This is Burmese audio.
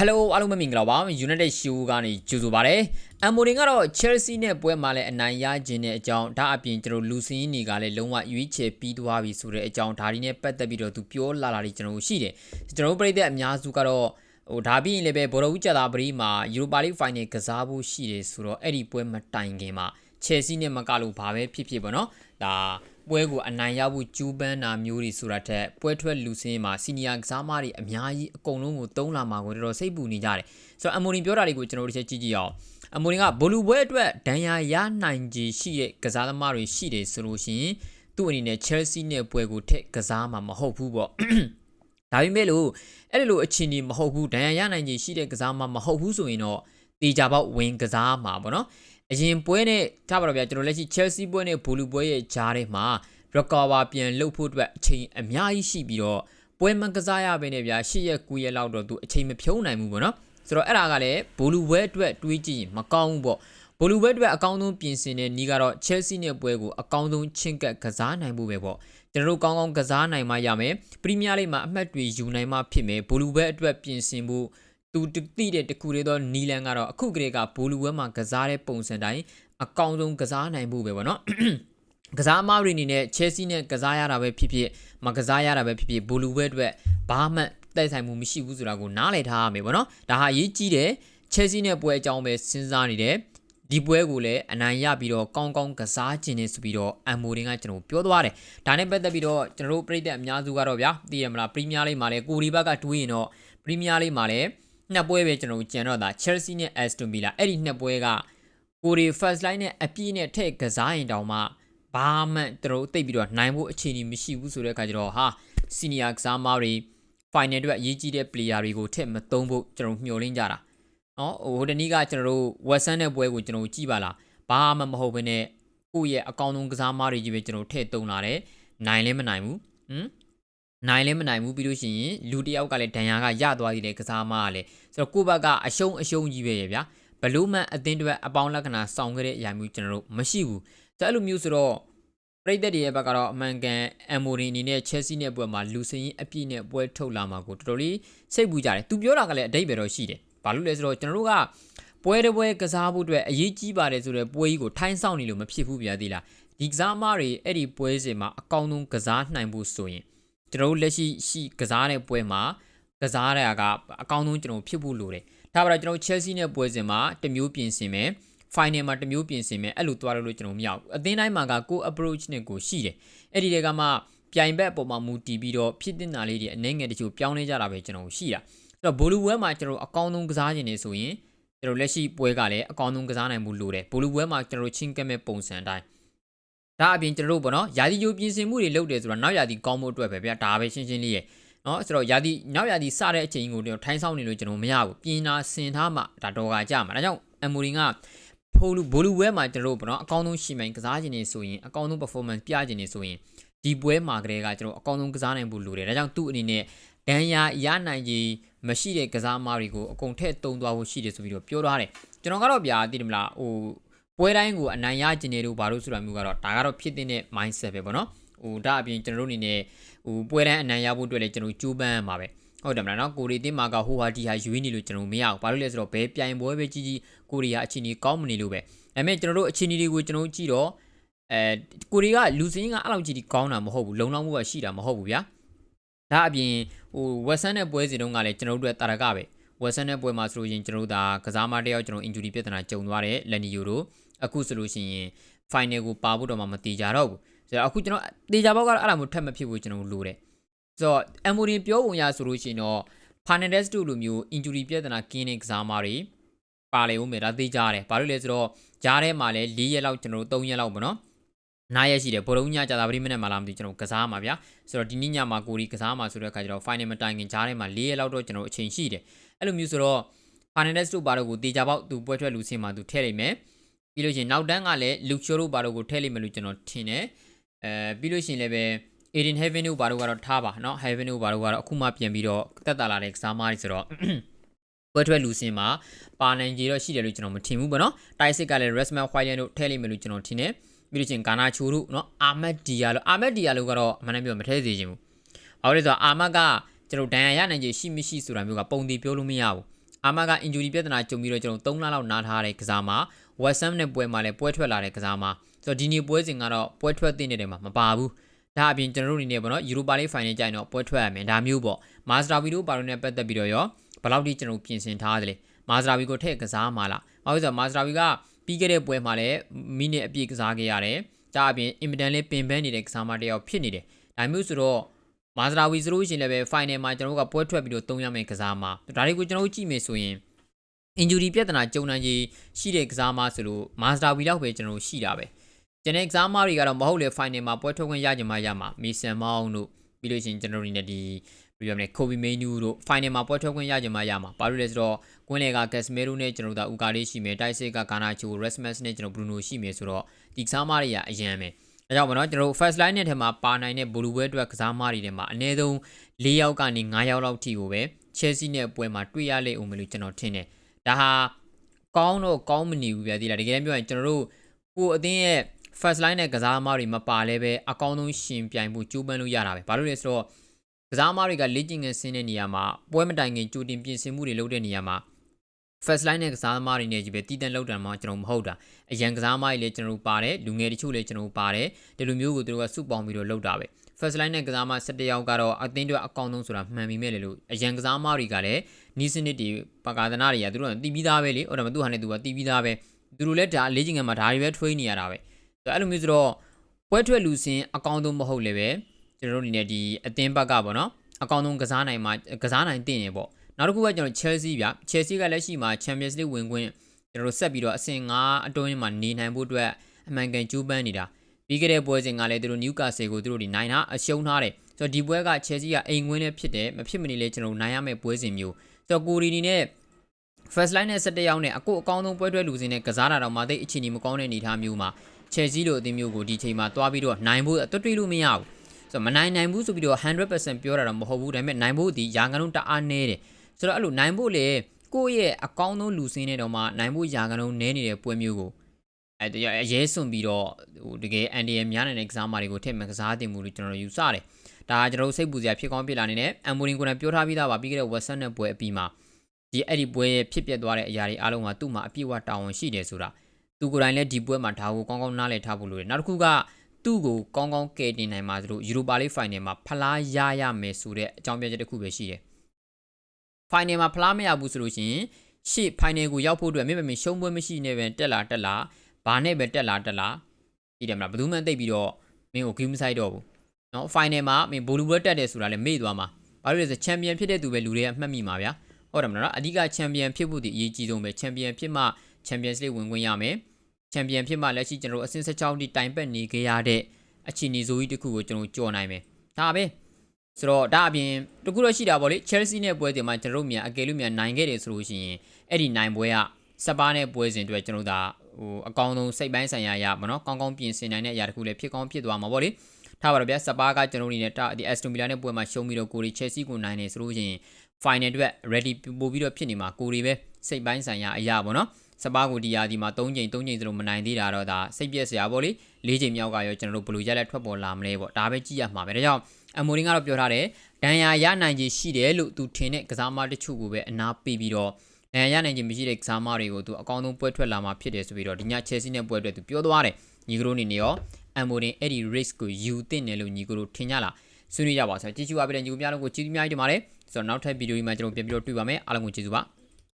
Hello အားလုံးပဲမင်္ဂလာပါ United Show ကနေကြိုဆိုပါရစေ။ Amorin ကတော့ Chelsea နဲ့ပွဲမှာလည်းအနိုင်ရခြင်းတဲ့အကြောင်းဒါအပြင်ကျွန်တော်လူစင်းနေကလည်းလုံးဝရွေးချယ်ပြီးသွားပြီဆိုတဲ့အကြောင်းဒါဒီနဲ့ပတ်သက်ပြီးတော့သူပြောလာတာတွေကျွန်တော်ရှိတယ်။ကျွန်တော်ပြည်သက်အများစုကတော့ဟိုဒါပြီးရင်လည်းပဲဘော်တော်ဦးကြတာပရိမှာ Europa League Final ကစားဖို့ရှိတယ်ဆိုတော့အဲ့ဒီပွဲမတိုင်ခင်မှာ Chelsea နဲ့မကလို့ဘာပဲဖြစ်ဖြစ်ပေါ့နော်။ဒါ ပွဲကိုအနိုင်ရဖို့ကြိုးပမ်းတာမျိုးတွေဆိုတာထက်ပွဲထွက်လူစင်းမှာစီနီယာကစားမတွေအများကြီးအကုန်လုံးကိုတုံးလာမှာကိုတော်တော်စိတ်ပူနေကြတယ်ဆိုတော့အမိုရင်ပြောတာတွေကိုကျွန်တော်တို့တစ်ချက်ကြည့်ကြည့်အောင်အမိုရင်ကဘိုလူပွဲအတွက်ဒဏ်ရာရနိုင်ခြေရှိတဲ့ကစားသမားတွေရှိတယ်ဆိုလို့ရှိရင်သူ့အနေနဲ့ Chelsea နဲ့ပွဲကိုထက်ကစားမှာမဟုတ်ဘူးပေါ့ဒါပေမဲ့လို့အဲ့ဒီလိုအခြေအနေမဟုတ်ဘူးဒဏ်ရာရနိုင်ခြေရှိတဲ့ကစားမမဟုတ်ဘူးဆိုရင်တော့တေချာပေါက်ဝင်ကစားမှာပေါ့နော် အရင်ပွဲနဲ့ထားပါတော့ဗျာကျွန်တော်လက်ရှိ Chelsea ပွဲနဲ့ဘူလူပွဲရဲ့ဂျားထဲမှာ recover ပြန်လုပ်ဖို့အတွက်အချိန်အများကြီးရှိပြီးတော့ပွဲမကစားရဘဲနဲ့ဗျာ၈ရက်9ရက်လောက်တော့သူအချိန်မဖြုံးနိုင်ဘူးပေါ့နော်ဆိုတော့အဲ့ဒါကလည်းဘူလူပွဲအတွက်တွေးကြည့်ရင်မကောင်းဘူးပေါ့ဘူလူပွဲအတွက်အကောင်းဆုံးပြင်ဆင်တဲ့နီးကတော့ Chelsea နဲ့ပွဲကိုအကောင်းဆုံးချင်းကပ်ကစားနိုင်ဖို့ပဲပေါ့ကျွန်တော်တို့ကောင်းကောင်းကစားနိုင်မှရမယ်ပရီးမီးယားလိမှာအမှတ်တွေယူနိုင်မှဖြစ်မယ်ဘူလူပွဲအတွက်ပြင်ဆင်ဖို့ သူတိတဲ့တခုလေးတော့နီလန်ကတော့အခုကလေးကဘူလူပွဲမှာကစားတဲ့ပုံစံတိုင်းအကောင်းဆုံးကစားနိုင်ဖို့ပဲပေါ့နော်ကစားအမားတွေအနေနဲ့ Chelsea နဲ့ကစားရတာပဲဖြစ်ဖြစ်မကစားရတာပဲဖြစ်ဖြစ်ဘူလူဘဲအတွက်ဘာမှတိုက်ဆိုင်မှုမရှိဘူးဆိုတာကိုနားလည်ထားရမယ်ပေါ့နော်ဒါဟာအရေးကြီးတယ် Chelsea နဲ့ပွဲအကြောင်းပဲစဉ်းစားနေတယ်ဒီပွဲကိုလည်းအနိုင်ရပြီးတော့ကောင်းကောင်းကစားခြင်းနဲ့ဆိုပြီးတော့အမ်မိုရင်ကကျွန်တော်ပြောသွားတယ်ဒါနဲ့ပတ်သက်ပြီးတော့ကျွန်တော်တို့ပြည်သက်အများစုကတော့ဗျာသိရမလားပရီးမီးယားလိမှာလည်းကိုရီဘက်ကတွေးရင်တော့ပရီးမီးယားလိမှာလည်း နှစ်ပွဲပဲကျွန်တော်ကြံတော့တာ Chelsea နဲ့ Aston Villa အဲ့ဒီနှစ်ပွဲကကိုရီ first line နဲ့အပြည့်နဲ့ထည့်ကစားရင်တောင်မှဘာမှသူတို့တိတ်ပြီးတော့နိုင်ဖို့အခြေအနေမရှိဘူးဆိုတဲ့အခါကျတော့ဟာစီနီယာကစားမားတွေ final အတွက်အရေးကြီးတဲ့ player တွေကိုထည့်မသုံးဖို့ကျွန်တော်မျှော်လင့်ကြတာနော်ဟိုတနည်းကကျွန်တော်တို့ Western တဲ့ပွဲကိုကျွန်တော်ကြည့်ပါလားဘာမှမဟုတ်ဘဲနဲ့ကိုယ့်ရဲ့အကောင့်ဆုံးကစားမားတွေကြီးပဲကျွန်တော်ထည့်သုံးလာတယ်နိုင်လည်းမနိုင်ဘူးဟမ် နိုင်လည်းမနိုင်ဘူးပြီးလို့ရှိရင်လူတယောက်ကလည်းဒဏ်ရာကရသွားသေးတယ်ကစားမားကလည်းဆိုတော့ကိုယ့်ဘက်ကအရှုံးအရှုံးကြီးပဲရဗျာဘလို့မှအသင်းတွေအပေါင်းလက္ခဏာစောင့်ခဲ့တဲ့အရာမျိုးကျွန်တော်တို့မရှိဘူးဆိုအဲ့လိုမျိုးဆိုတော့ပရိသတ်တွေရဲ့ဘက်ကတော့အမှန်ကန်အမ်မိုရီအနေနဲ့ Chelsea နဲ့ပွဲမှာလူစင်းရင်အပြည့်နဲ့ပွဲထုတ်လာမှာကိုတော်တော်လေးစိတ်ပူကြတယ်သူပြောတာကလည်းအတိတ်ပဲတော့ရှိတယ်ဘာလို့လဲဆိုတော့ကျွန်တော်တို့ကပွဲတစ်ပွဲကစားဖို့အတွက်အရေးကြီးပါတယ်ဆိုတော့ပွဲကြီးကိုထိုင်းဆောင်နေလို့မဖြစ်ဘူးဗျာသေးလားဒီကစားမတွေအဲ့ဒီပွဲစဉ်မှာအကောင်းဆုံးကစားနိုင်ဖို့ဆိုရင် ကျွန်တော်တို့လက်ရှိရှိကစားတဲ့ပွဲမှာကစားရတာကအကောင်းဆုံးကျွန်တော်ဖြစ်ဖို့လိုတယ်ဒါပါတော့ကျွန်တော် Chelsea နဲ့ပွဲစဉ်မှာတမျိုးပြင်ဆင်မယ် final မှာတမျိုးပြင်ဆင်မယ်အဲ့လိုသွားလို့ကျွန်တော်မရဘူးအသင်းတိုင်းမှာကကို approach နဲ့ကိုရှိတယ်အဲ့ဒီတွေကမှပြိုင်ဘက်အပေါ်မှာမူတည်ပြီးတော့ဖြစ်တင်တာလေးတွေအနေငယ်တချို့ပြောင်းလဲကြတာပဲကျွန်တော်ရှိတာအဲ့တော့ဘိုလူဝဲမှာကျွန်တော်အကောင်းဆုံးကစားခြင်းနေဆိုရင်ကျွန်တော်လက်ရှိပွဲကလည်းအကောင်းဆုံးကစားနိုင်မှုလိုတယ်ဘိုလူဝဲမှာကျွန်တော်ချင်းကက်မဲ့ပုံစံတိုင်း ဒါအပြင်ကျွန်တော်တို့ပေါ့နော်ယာတီယိုပြင်ဆင်မှုတွေလုပ်တယ်ဆိုတော့နောက်ယာတီကောင်းမှုအတွက်ပဲဗျာဒါပဲရှင်းရှင်းလေးရဲ့နော်ဆိုတော့ယာတီနောက်ယာတီစတဲ့အချိန်ကိုထိုင်းဆောင်နေလို့ကျွန်တော်မရဘူးပြင်နာဆင်ထားမှဒါတော့ကကြမှာဒါကြောင့်အမိုရင်ကဖိုလူဘိုလူဝဲမှာကျွန်တော်တို့ပေါ့နော်အကောင်းဆုံးရှိမှန်ကစားခြင်းနေဆိုရင်အကောင်းဆုံး performance ပြခြင်းနေဆိုရင်ဒီပွဲမှာကလေးကကျွန်တော်အကောင်းဆုံးကစားနိုင်ဖို့လိုတယ်ဒါကြောင့်သူ့အနေနဲ့ဒဏ်ရာရနိုင်ကြီးမရှိတဲ့ကစားမားတွေကိုအကုန်ထည့်တုံသွားဖို့ရှိတယ်ဆိုပြီးတော့ပြောထားတယ်ကျွန်တော်ကတော့ဗျာသိတယ်မလားဟို ပွဲတိုင်းကိုအနိုင်ရခြင်းတွေတို့ဘာလို့ဆိုတာမျိုးကတော့ဒါကတော့ဖြစ်တဲ့ mindset ပဲပေါ့နော်ဟိုဒါအပြင်ကျွန်တော်တို့အနေနဲ့ဟိုပွဲတိုင်းအနိုင်ရဖို့အတွက်လည်းကျွန်တော်ကြိုးပမ်းရမှာပဲဟုတ်တယ်မလားနော်ကိုရီတင်းမာကဟိုဟာဒီဟာရွေးနေလို့ကျွန်တော်မရဘူးဘာလို့လဲဆိုတော့ဘဲပြိုင်ပွဲပဲကြီးကြီးကိုရီးယားအချင်းကြီးကောင်းမနေလို့ပဲဒါပေမဲ့ကျွန်တော်တို့အချင်းကြီးတွေကိုကျွန်တော်ကြည့်တော့အဲကိုရီးယားလူစင်းကအဲ့လောက်ကြီးကောင်းတာမဟုတ်ဘူးလုံလောက်မှုကရှိတာမဟုတ်ဘူးဗျာဒါအပြင်ဟိုဝက်ဆန်တဲ့ပွဲစီတုန်းကလည်းကျွန်တော်တို့တာရကပဲဝက်ဆန်တဲ့ပွဲမှာဆိုလို့ရင်ကျွန်တော်တို့ဒါကစားမတယောက်ကျွန်တော် injury ပြဿနာကြုံသွားတယ်လက်နီယိုတို့ အခုဆိုလို့ရှိရင် final ကိုပါဖို့တော့မှမတေကြတော့ဘူးဆိုတော့အခုကျွန်တော်တေကြဘောက်ကတော့အဲ့ဒါမျိုးထက်မဖြစ်ဘူးကျွန်တော်လိုတယ်ဆိုတော့အမ်မိုရင်ပြောပုံရဆိုလို့ရှိရင်တော့ Fernandes တို့လိုမျိုး injury ပြဿနာကင်းတဲ့ကစားမတွေပါလေဦးမယ်ဒါသိကြရတယ်ဘာလို့လဲဆိုတော့ကြားထဲမှာလည်း၄ရက်လောက်ကျွန်တော်တို့၃ရက်လောက်ပေါ့နော်နားရက်ရှိတယ်ဘောလုံးညကြာတာပရိမိနစ်မှလာမသိကျွန်တော်ကစားမှာဗျာဆိုတော့ဒီနေ့ညမှာကိုရီကစားမှာဆိုတဲ့အခါကျတော့ final မတိုင်ခင်ကြားထဲမှာ၄ရက်လောက်တော့ကျွန်တော်အချိန်ရှိတယ်အဲ့လိုမျိုးဆိုတော့ Fernandes တို့ဘာလို့ကိုတေချာပေါက်သူပွဲထွက်လူစင်မှာသူထည့်လိုက်မယ် ပြီးလို့ရှိရင်နောက်တန်းကလည်း Lucio တို့ဘာလို့ကိုထည့်လိုက်မယ်လို့ကျွန်တော်ထင်တယ်အဲပြီးလို့ရှိရင်လည်းပဲ Aiden Heaven တို့ဘာလို့ကတော့ထားပါเนาะ Heaven တို့ဘာလို့ကတော့အခုမှပြန်ပြီးတော့တက်တာလာတဲ့ကစားမားတွေဆိုတော့ပွဲထွက်လူစင်မှာပါနိုင်ကြီးတော့ရှိတယ်လို့ကျွန်တော်မထင်ဘူးပေါ့နော်တိုက်စစ်ကလည်း Resman Whiteland တို့ထည့်လိုက်မယ်လို့ကျွန်တော်ထင်တယ်ပြီးလို့ချင်းဂါနာချိုတို့เนาะအာမက်ဒီယာလို့အာမက်ဒီယာလို့ကတော့အမှန်တမ်းပြောမထည့်စေချင်ဘူးဘာလို့လဲဆိုတော့အာမက်ကကျွန်တော်ဒဏ်ရာရနိုင်ခြေရှိမရှိဆိုတာမျိုးကပုံတည်ပြောလို့မရဘူး အာမက injury ပြဿနာကြုံပြီးတော့ကျွန်တော်3လလောက်နားထားတဲ့ကစားမှာ West Ham နဲ့ပွဲမှာလည်းပွဲထွက်လာတဲ့ကစားမှာဆိုတော့ဒီနေ့ပွဲစဉ်ကတော့ပွဲထွက်တဲ့နေတယ်မှာမပါဘူးဒါအပြင်ကျွန်တော်တို့အနေနဲ့ပေါ့နော် Europa League Final ကြိုင်တော့ပွဲထွက်ရမယ်ဒါမျိုးပေါ့ Master Video ပါတော့နဲ့ပတ်သက်ပြီးတော့ရောဘယ်လောက်ထိကျွန်တော်ပြင်ဆင်ထားသလဲ Master Video ကိုထည့်ကစားမှာလားဘာလို့လဲဆိုတော့ Master Video ကပြီးခဲ့တဲ့ပွဲမှာလည်းမိနစ်အပြည့်ကစားခဲ့ရတယ်ဒါအပြင်အင်မတန်လေးပင်ပန်းနေတဲ့ကစားမတစ်ယောက်ဖြစ်နေတယ်ဒါမျိုးဆိုတော့မာစရာဝီဆိုလို့ရှိရင်လည်းပဲ final မှာကျွန်တော်တို့ကပွဲထွက်ပြီးတော့သုံးရမယ့်ကစားမှာဒါတွေကိုကျွန်တော်တို့ကြည့်မယ်ဆိုရင် injury ပြဿနာကြုံနိုင်ကြီးရှိတဲ့ကစားမဆိုလို့ master wheel လောက်ပဲကျွန်တော်တို့ရှိတာပဲကျန်တဲ့ကစားမတွေကတော့မဟုတ်လေ final မှာပွဲထွက်ခွင့်ရကြမှာရမှာမီဆန်မောင်းတို့ပြီးလို့ရှိရင်ကျွန်တော်တို့နေဒီဘယ်လိုလဲ Kobe Mainu တို့ final မှာပွဲထွက်ခွင့်ရကြမှာရမှာဘာလို့လဲဆိုတော့ကွင်းလေက Casemiro နဲ့ကျွန်တော်တို့ကဥကာလေးရှိမယ်တိုက်စစ်က Garnacho Rasmus နဲ့ကျွန်တော် Bruno ရှိမယ်ဆိုတော့ဒီကစားမတွေကအရန်ပဲအဲကြောင့်မနော်ကျွန်တော်တို့ first line နဲ့ထဲမှာပါနိုင်တဲ့ဘူလူဘဲအတွက်ကစားမတွေထဲမှာအနည်းဆုံး၄ယောက်ကနေ၅ယောက်လောက်ထိကိုပဲ Chelsea နဲ့ပွဲမှာတွေ့ရလိမ့်ဦးမယ်လို့ကျွန်တော်ထင်တယ် ဒါဟာကောင်းတော့ကောင်းမနေဘူးဗျာဒီလားတကယ်တမ်းပြောရင်ကျွန်တော်တို့ကိုအသင်းရဲ့ first line နဲ့ကစားသမားတွေမပါလဲပဲအကောင်းဆုံးရှင်ပြိုင်ဖို့ကြိုးပမ်းလို့ရတာပဲဘာလို့လဲဆိုတော့ကစားသမားတွေကလေ့ကျင့်ခန်းဆင်းတဲ့နေရာမှာပွဲမတိုင်ခင်ကြိုတင်ပြင်ဆင်မှုတွေလုပ်တဲ့နေရာမှာ first line နဲ့ကစားသမားတွေနဲ့ကြီးပဲတည်တံ့လောက်တာမှကျွန်တော်မဟုတ်တာအရန်ကစားသမားတွေလည်းကျွန်တော်ပါတယ်လူငယ်တချို့လည်းကျွန်တော်ပါတယ်ဒီလိုမျိုးကိုသူတို့ကစုပေါင်းပြီးတော့လုပ်တာပဲ first line နဲ့ကစားသမား17ယောက်ကတော့အသင်းတွေအကောင်းဆုံးဆိုတာမှန်ပြီမဲ့လေလို့အရန်ကစားသမားတွေကလည်းနီးစနစ်တွေပကာသနာတွေကသူတို့ကတီးပြီးသားပဲလေဟိုတော့သူဟာနဲ့သူကတီးပြီးသားပဲသူတို့လည်းဒါလေ့ကျင့်ခန်းမှာဒါတွေပဲ train နေရတာပဲဆိုအဲ့လိုမျိုးဆိုတော့ပွဲထွက်လူစင်အကောင်းဆုံးမဟုတ်လေပဲကျွန်တော်တို့အနေနဲ့ဒီအသင်းဘက်ကပေါ့နော်အကောင်းဆုံးကစားနိုင်မှာကစားနိုင်တင်နေပေါ့နောက်တစ်ခုကကျွန်တော် Chelsea ဗျ Chelsea ကလက်ရှိမှာ Champions League ဝင်ခွင့်ကျွန်တော်တို့ဆက်ပြီးတော့အဆင့်9အတွင်းမှာနေနိုင်ဖို့အတွက်အမှန်ကန်ကြိုးပမ်းနေတာ ပြီးခဲ့တဲ့ပွဲစဉ်ကလည်းသူတို့ Newcastle ကိုသူတို့ဒီနိုင်တာအရှုံးထားတယ်ဆိုတော့ဒီပွဲက Chelsea ကအိမ်ဝင်လည်းဖြစ်တယ်မဖြစ်မနေလဲကျွန်တော်နိုင်ရမယ့်ပွဲစဉ်မျိုးဆိုတော့ကိုရီနီနဲ့ first line နဲ့17ယောက်နဲ့အကိုအကောင်းဆုံးပွဲတွဲလူစင်နဲ့ကစားတာတော့မသိအခြေအနေမကောင်းတဲ့အနေအထားမျိုးမှာ Chelsea လိုအသင်းမျိုးကိုဒီချိန်မှာတွားပြီးတော့နိုင်ဖို့အသွတ်တွေးလို့မရဘူးဆိုတော့မနိုင်နိုင်ဘူးဆိုပြီးတော့100%ပြောတာတော့မဟုတ်ဘူးဒါပေမဲ့နိုင်ဖို့ဒီရာဂန်လုံးတအားနေတယ်ဆိုတော့အဲ့လိုနိုင်ဖို့လေကိုယ့်ရဲ့အကောင်းဆုံးလူစင်းနဲ့တော့မှနိုင်ဖို့ယာကလုံးနဲနေတဲ့ပွဲမျိုးကို အဲတရအရေးစွန်ပြီးတော့ဟိုတကယ်အန်ဒီယမ်များနေတဲ့ကစားမာတွေကိုထည့်မှကစားတင်မှုလို့ကျွန်တော်ယူဆတယ်ဒါကကျွန်တော်တို့စိတ်ပူစရာဖြစ်ကောင်းဖြစ်လာနေတယ်အမ်မိုရင်ကိုလည်းပြောထားပြီးသားပါပြီးခဲ့တဲ့ဝက်ဆန်နဲ့ပွဲအပြီးမှာဒီအဲ့ဒီပွဲရဲ့ဖြစ်ပျက်သွားတဲ့အရာတွေအားလုံးကသူ့မှာအပြည့်အဝတာဝန်ရှိတယ်ဆိုတာသူကိုယ်တိုင်လည်းဒီပွဲမှာဒါကိုကောင်းကောင်းနားလည်ထားဖို့လိုတယ်နောက်တစ်ခုကသူ့ကိုကောင်းကောင်းကယ်တင်နိုင်မှာဆိုလို့ယူရိုပါလိဖိုင်နယ်မှာဖလားရရမယ်ဆိုတဲ့အကြောင်းပြချက်တစ်ခုပဲရှိတယ် final မှာဖလားမရဘူးဆိုလို့ရှိရင်ရှေ့ final ကိုရောက်ဖို့အတွက်မင်းမမင်းရှုံးပွဲမရှိနေပဲတက်လာတက်လာ ဘာနဲ့ပဲတက်လာတက်လာကြည့်တယ်မလားဘယ်သူမှသိပြီးတော့မင်းကိုဂရုမစိုက်တော့ဘူးနော် final မှာမင်းဘိုလူဘွဲတက်တယ်ဆိုတာလည်းမေ့သွားမှာဘာလို့လဲဆိုချန်ပီယံဖြစ်တဲ့သူပဲလူတွေကအမှတ်မိမှာဗျာဟုတ်တယ်မလားအဓိကချန်ပီယံဖြစ်ဖို့ဒီအရေးကြီးဆုံးပဲချန်ပီယံဖြစ်မှချန်ပီယံစ်လိဝင်ခွင့်ရမယ်ချန်ပီယံဖြစ်မှလက်ရှိကျွန်တော်တို့အဆင့်16တိတိုင်ပတ်နေခဲ့ရတဲ့အခြေအနေဆိုကြီးတစ်ခုကိုကျွန်တော်ကြော်နိုင်မယ်ဒါပဲဆိုတော့ဒါအပြင်တကူတော့ရှိတာပေါ့လေ Chelsea နဲ့ပွဲစဉ်မှာကျွန်တော်တို့မြန်အကယ်လို့မြန်နိုင်ခဲ့တယ်ဆိုလို့ရှိရင်အဲ့ဒီနိုင်ပွဲကစပါးနဲ့ပွဲစဉ်အတွက်ကျွန်တော်တို့ဒါ ဟိုအကောင်းဆုံးစိတ်ပိုင်းဆိုင်ရာရပါတော့ကောင်းကောင်းပြင်ဆင်နိုင်တဲ့အရာတခုလည်းဖြစ်ကောင်းဖြစ်သွားမှာပေါ့လေထားပါတော့ဗျာစပါးကကျွန်တော်တို့အနေနဲ့ဒါဒီ Aston Villa နဲ့ပွဲမှာရှုံးပြီးတော့ကိုရီ Chelsea ကိုနိုင်နေဆိုလို့ရှိရင် final အတွက် ready ပို့ပြီးတော့ဖြစ်နေမှာကိုရီပဲစိတ်ပိုင်းဆိုင်ရာအရာပေါ့နော်စပါးကိုဒီယာဒီမှာ3ချိန်3ချိန်စလုံးမနိုင်သေးတာတော့ဒါစိတ်ပြက်စရာပေါ့လေ၄ချိန်မြောက်ကရောကျွန်တော်တို့ဘယ်လိုရက်လက်ထွက်ပေါ်လာမလဲပေါ့ဒါပဲကြည့်ရမှာပဲဒါကြောင့်အမိုရင်ကတော့ပြောထားတယ်ဒဏ်ရာရနိုင်ခြင်းရှိတယ်လို့သူထင်တဲ့ကစားမတချို့ကိုပဲအနာပေးပြီးတော့ ဒဏ်ရာရနိုင်ခြင်းမရှိတဲ့ကစားမတွေကိုသူအကောင်းဆုံးပွဲထွက်လာမှာဖြစ်တယ်ဆိုပြီးတော့ဒီည Chelsea နဲ့ပွဲအတွက်သူပြောသွားတယ်ညီကတို့အနေနဲ့ရောအမိုရင်အဲ့ဒီ risk ကိုယူသင့်တယ်လို့ညီကတို့ထင်ကြလားဆွေးနွေးကြပါဆိုကြည့်ချူအားပေးတဲ့ညီကိုများလုံးကိုကျေးဇူးများကြီးတင်ပါတယ်ဆိုတော့နောက်ထပ်ဗီဒီယိုကြီးမှာကျွန်တော်ပြန်ပြီးတော့တွေ့ပါမယ်အားလုံးကိုကျေးဇူးပါ